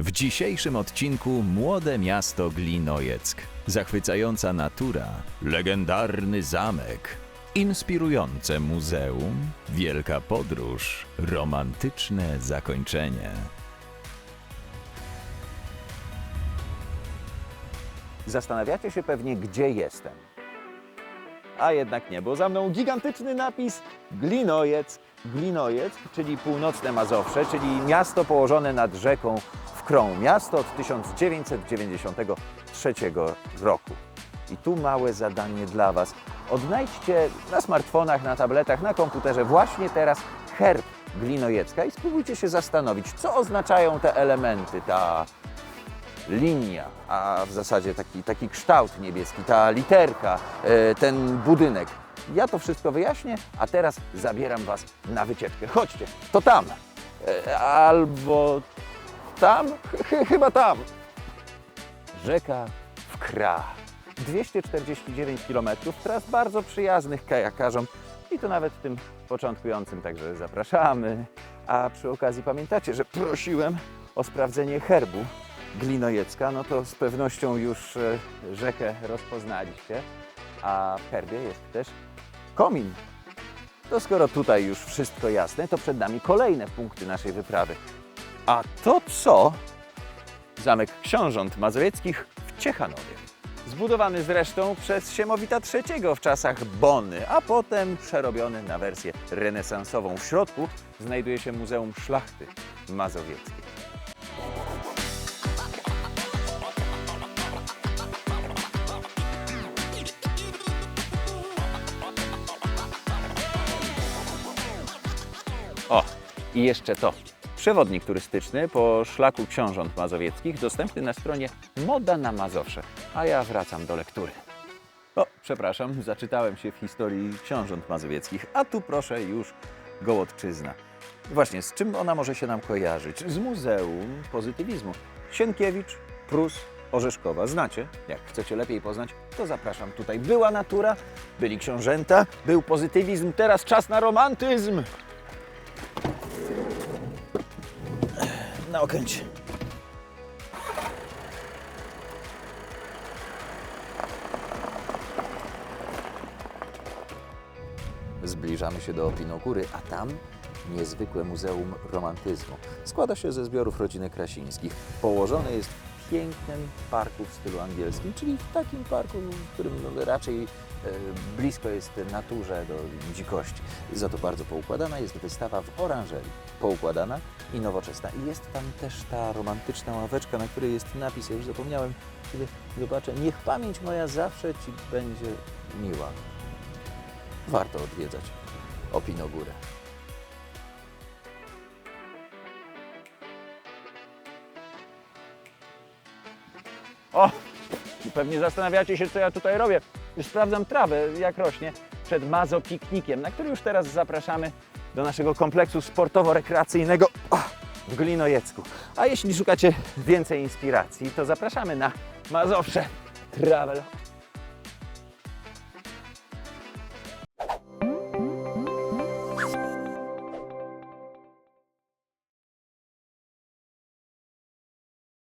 W dzisiejszym odcinku młode miasto Glinojeck, zachwycająca natura, legendarny zamek, inspirujące muzeum, wielka podróż, romantyczne zakończenie. Zastanawiacie się pewnie, gdzie jestem. A jednak nie, bo za mną gigantyczny napis Glinojec. Glinojec, czyli północne Mazowsze, czyli miasto położone nad rzeką Wkrą. Miasto od 1993 roku. I tu małe zadanie dla Was. Odnajdźcie na smartfonach, na tabletach, na komputerze właśnie teraz herb Glinojecka i spróbujcie się zastanowić, co oznaczają te elementy, ta linia, a w zasadzie taki, taki kształt niebieski, ta literka, e, ten budynek. Ja to wszystko wyjaśnię, a teraz zabieram Was na wycieczkę. Chodźcie, to tam. E, Albo tam? Ch- chyba tam. Rzeka Wkra. 249 km tras bardzo przyjaznych kajakarzom i to nawet tym początkującym, także zapraszamy. A przy okazji pamiętacie, że prosiłem o sprawdzenie herbu Glinojecka, no to z pewnością już e, rzekę rozpoznaliście, a w herbie jest też komin. To skoro tutaj już wszystko jasne, to przed nami kolejne punkty naszej wyprawy. A to co? Zamek Książąt Mazowieckich w Ciechanowie. Zbudowany zresztą przez Siemowita III w czasach Bony, a potem przerobiony na wersję renesansową. W środku znajduje się Muzeum Szlachty Mazowieckiej. O, i jeszcze to. Przewodnik turystyczny po szlaku książąt mazowieckich dostępny na stronie Moda na Mazowsze. A ja wracam do lektury. O, przepraszam, zaczytałem się w historii książąt mazowieckich, a tu proszę już Gołodczyzna. Właśnie, z czym ona może się nam kojarzyć? Z Muzeum Pozytywizmu. Sienkiewicz, Prus, Orzeszkowa. Znacie? Jak chcecie lepiej poznać, to zapraszam tutaj. Była natura, byli książęta, był pozytywizm, teraz czas na romantyzm. Na okręcie. Zbliżamy się do Opinogóry, a tam niezwykłe Muzeum Romantyzmu. Składa się ze zbiorów rodziny Krasińskich. Położone jest pięknym parku w stylu angielskim, czyli w takim parku, w którym no, raczej e, blisko jest naturze do dzikości. Za to bardzo poukładana jest wystawa w oranżerii. Poukładana i nowoczesna. I jest tam też ta romantyczna ławeczka, na której jest napis, ja już zapomniałem, kiedy zobaczę, niech pamięć moja zawsze Ci będzie miła. Warto odwiedzać Opinogórę. O! Pewnie zastanawiacie się, co ja tutaj robię. Już sprawdzam trawę, jak rośnie, przed Mazo Piknikiem, na który już teraz zapraszamy do naszego kompleksu sportowo-rekreacyjnego w Glinojecku. A jeśli szukacie więcej inspiracji, to zapraszamy na Mazowsze Travel